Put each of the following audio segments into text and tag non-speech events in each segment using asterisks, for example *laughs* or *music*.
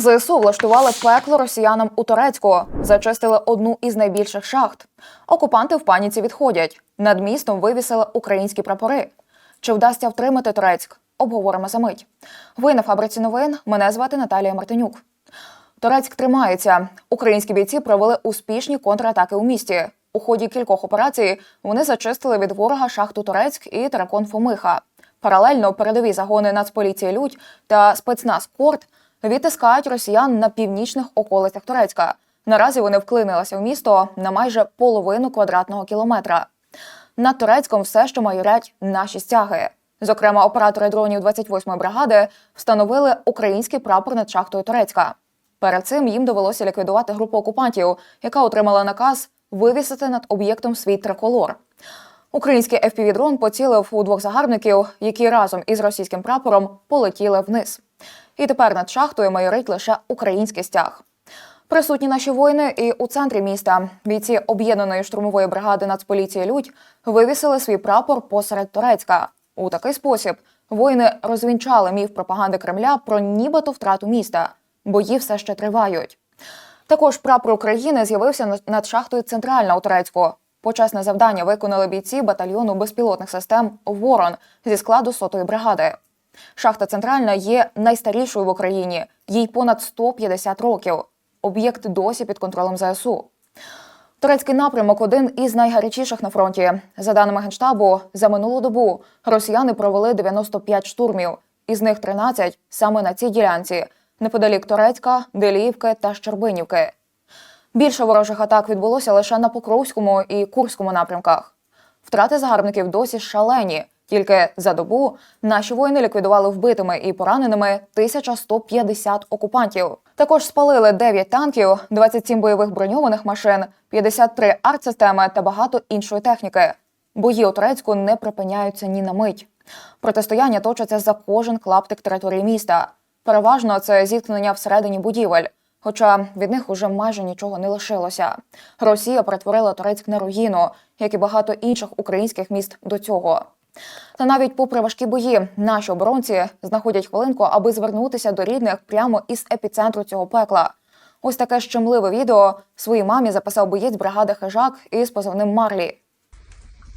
ЗСУ влаштували пекло росіянам у Турецьку, зачистили одну із найбільших шахт. Окупанти в паніці відходять. Над містом вивісили українські прапори. Чи вдасться втримати Турецьк? Обговоримо за мить. Ви на фабриці новин. Мене звати Наталія Мартинюк. Турецьк тримається. Українські бійці провели успішні контратаки у місті. У ході кількох операцій вони зачистили від ворога шахту Турецьк і теракон Фомиха. Паралельно передові загони Нацполіції Людь та спецназ Корт відтискають росіян на північних околицях Турецька. Наразі вони вклинилися в місто на майже половину квадратного кілометра. Над Турецьком все ще майорять наші стяги. Зокрема, оператори дронів 28-ї бригади встановили український прапор над шахтою Турецька. Перед цим їм довелося ліквідувати групу окупантів, яка отримала наказ вивісити над об'єктом свій триколор. Український FPV-дрон поцілив у двох загарбників, які разом із російським прапором полетіли вниз. І тепер над шахтою майорить лише український стяг. Присутні наші воїни і у центрі міста. Бійці об'єднаної штурмової бригади Нацполіції Людь вивісили свій прапор посеред Турецька. У такий спосіб воїни розвінчали міф пропаганди Кремля про нібито втрату міста. Бої все ще тривають. Також прапор України з'явився над- шахтою Центральна у Турецьку. Почесне завдання виконали бійці батальйону безпілотних систем Ворон зі складу сотої бригади. Шахта Центральна є найстарішою в Україні, їй понад 150 років. Об'єкт досі під контролем ЗСУ. Турецький напрямок один із найгарячіших на фронті. За даними генштабу, за минулу добу росіяни провели 95 штурмів, із них 13 саме на цій ділянці, неподалік Турецька, Деліївки та Щербинівки. Більше ворожих атак відбулося лише на Покровському і Курському напрямках. Втрати загарбників досі шалені. Тільки за добу наші воїни ліквідували вбитими і пораненими 1150 окупантів. Також спалили 9 танків, 27 бойових броньованих машин, 53 артсистеми та багато іншої техніки. Бої у Турецьку не припиняються ні на мить. Протистояння точаться за кожен клаптик території міста. Переважно це зіткнення всередині будівель. Хоча від них уже майже нічого не лишилося. Росія перетворила Турецьк на руїну, як і багато інших українських міст до цього. Та навіть попри важкі бої, наші оборонці знаходять хвилинку, аби звернутися до рідних прямо із епіцентру цього пекла. Ось таке щемливе відео своїй мамі записав боєць бригади Хижак із позивним Марлі.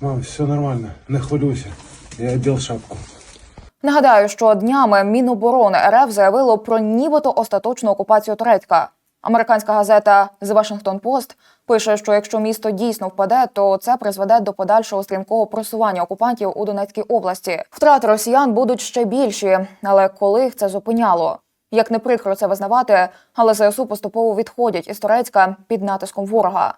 Мам, все нормально, не хвилюйся. Я одел шапку. Нагадаю, що днями Міноборони РФ заявило про нібито остаточну окупацію Турецька. Американська газета The Washington Post пише, що якщо місто дійсно впаде, то це призведе до подальшого стрімкого просування окупантів у Донецькій області. Втрати росіян будуть ще більші, але коли їх це зупиняло? Як не прикро це визнавати, але ЗСУ поступово відходять із Турецька під натиском ворога.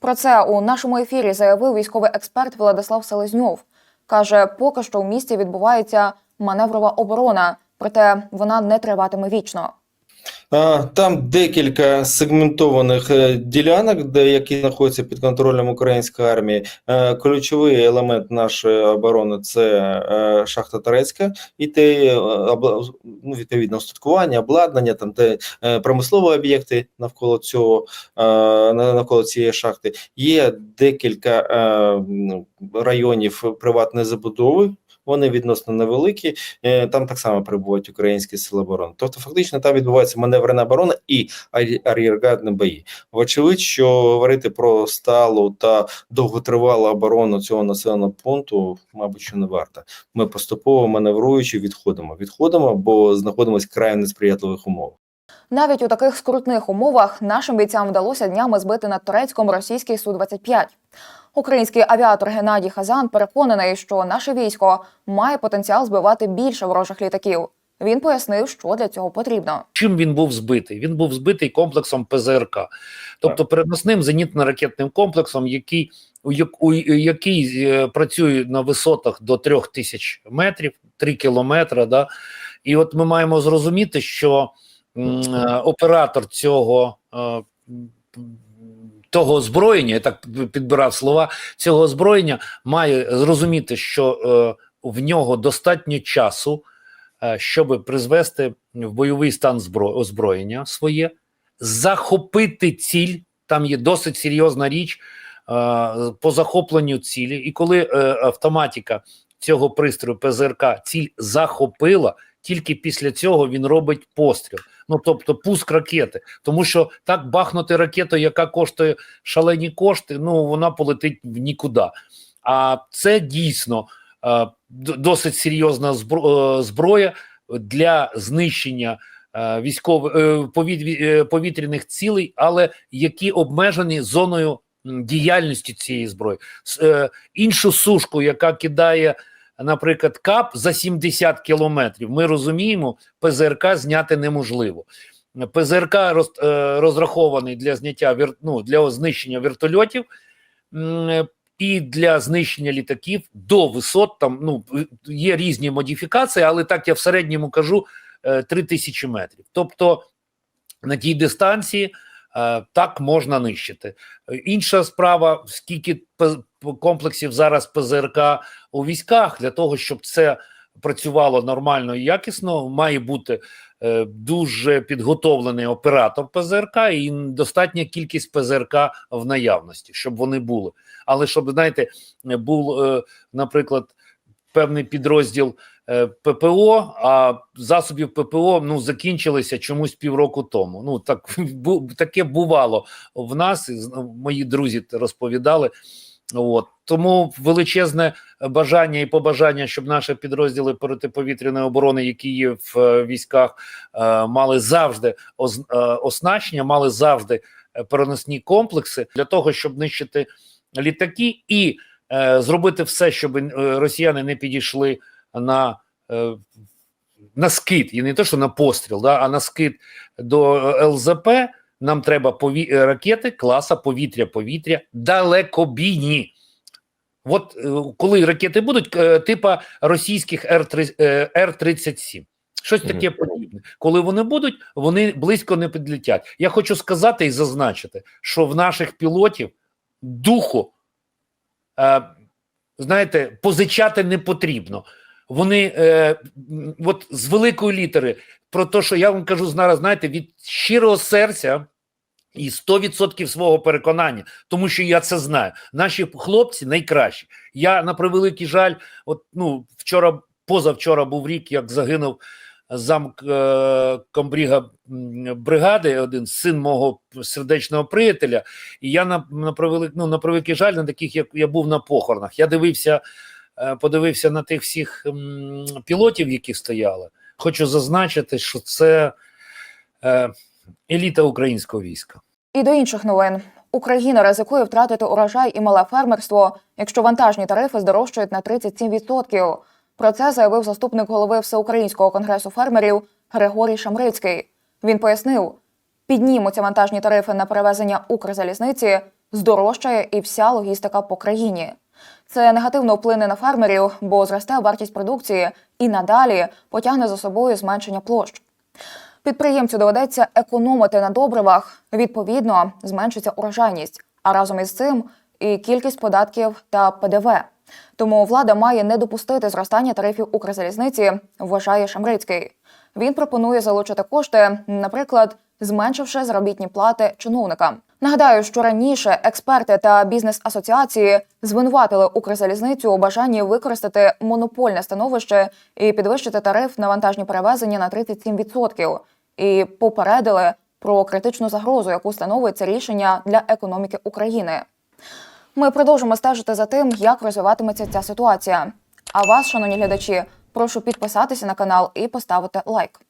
Про це у нашому ефірі заявив військовий експерт Владислав Селезньов. Каже, поки що в місті відбувається маневрова оборона, проте вона не триватиме вічно. Там декілька сегментованих е, ділянок, де які знаходяться під контролем української армії. Е, Ключовий елемент нашої оборони це е, шахта Турецька і те ну, відповідно устаткування, обладнання, там те промислові об'єкти навколо цього навколо цієї шахти. Є декілька районів приватної забудови. Вони відносно невеликі, Е, там так само перебувають українські сили оборони. Тобто, фактично, там відбувається маневрена оборона і ар'єргардні бої. Вочевидь, що говорити про сталу та довготривалу оборону цього населеного пункту, мабуть, що не варто. Ми поступово маневруючи відходимо. Відходимо, бо знаходимося в край несприятливих умов. Навіть у таких скрутних умовах нашим бійцям вдалося днями збити над Турецьком російський су 25 Український авіатор Геннадій Хазан переконаний, що наше військо має потенціал збивати більше ворожих літаків. Він пояснив, що для цього потрібно. Чим він був збитий? Він був збитий комплексом ПЗРК, тобто переносним зенітно-ракетним комплексом, який у у який е, працює на висотах до 3000 метрів, 3 кілометри. Да? І от ми маємо зрозуміти, що м, е, оператор цього. е, м, того озброєння, я так підбирав слова, цього озброєння має зрозуміти, що е, в нього достатньо часу, е, щоб призвести в бойовий стан збро... озброєння своє, захопити ціль. Там є досить серйозна річ е, по захопленню цілі. І коли автоматика цього пристрою ПЗРК ціль захопила, тільки після цього він робить постріл. Ну тобто пуск ракети, тому що так бахнути ракету, яка коштує шалені кошти, ну вона полетить в нікуди. А це дійсно е, досить серйозна е, зброя для знищення е, військових е, е, повітряних цілей, але які обмежені зоною діяльності цієї зброї. Е, Іншу сушку, яка кидає, наприклад, КАП за 70 кілометрів, ми розуміємо, ПЗРК зняти неможливо. ПЗРК роз, е, розрахований для зняття ну, для знищення вертольотів. і для знищення літаків до висот там ну є різні модифікації, але так я в середньому кажу е, 3000 метрів. Тобто на тій дистанції е, так можна нищити. Е, Інша справа, скільки комплексів зараз ПЗРК у військах для того, щоб це працювало нормально і якісно, має бути е, дуже підготовлений оператор ПЗРК і достатня кількість ПЗРК в наявності, щоб вони були. Але щоб знаєте, був, е, наприклад, певний підрозділ е, ППО, а засобів ППО ну закінчилися чомусь півроку тому. Ну так *laughs* бу- таке бувало в нас. Мої друзі розповідали. От тому величезне бажання і побажання, щоб наші підрозділи протиповітряної оборони, які є в е, військах, е, мали завжди оснащення, мали завжди переносні комплекси для того, щоб нищити літаки і зробити все, щоб е, росіяни не підійшли на, е, на скид, і не те, що на постріл, да, а на скид до е, ЛЗП. Нам треба пові... е, ракети класа повітря-повітря далекобійні. От е, коли ракети будуть, е, типа російських Р-3, е, Р-37. Щось таке подібне. Коли вони будуть, вони близько не підлетять. Я хочу сказати і зазначити, що в наших пілотів духу, е, знаєте, позичати не потрібно. Вони е, от з великої літери про те, що я вам кажу зараз, знаєте, від щирого серця і 100% свого переконання, тому що я це знаю. Наші хлопці найкращі. Я на превеликий жаль, от ну вчора, позавчора був рік, як загинув зам е, комбріга бригади, один син мого сердечного приятеля. І я на, на превелик, ну, на превеликий жаль, на таких, як я був на похоронах. Я дивився, е, подивився на тих всіх пілотів, які стояли. Хочу зазначити, що це е, еліта українського війська. І до інших новин. Україна ризикує втратити урожай і мале фермерство, якщо вантажні тарифи здорожчають на 37%. Про це заявив заступник голови Всеукраїнського конгресу фермерів Григорій Шамрицький. Він пояснив, піднімуться вантажні тарифи на перевезення Укрзалізниці, здорожчає і вся логістика по країні. Це негативно вплине на фермерів, бо зросте вартість продукції і надалі потягне за собою зменшення площ. Підприємцю доведеться економити на добривах, відповідно, зменшиться урожайність, а разом із цим і кількість податків та ПДВ. Тому влада має не допустити зростання тарифів Укрзалізниці, вважає Шамрицький. Він пропонує залучити кошти, наприклад, зменшивши заробітні плати чиновникам. Нагадаю, що раніше експерти та бізнес-асоціації звинуватили Укрзалізницю у бажанні використати монопольне становище і підвищити тариф на вантажні перевезення на 37%, і попередили про критичну загрозу, яку становить це рішення для економіки України. Ми продовжимо стежити за тим, як розвиватиметься ця ситуація. А вас, шановні глядачі, прошу підписатися на канал і поставити лайк.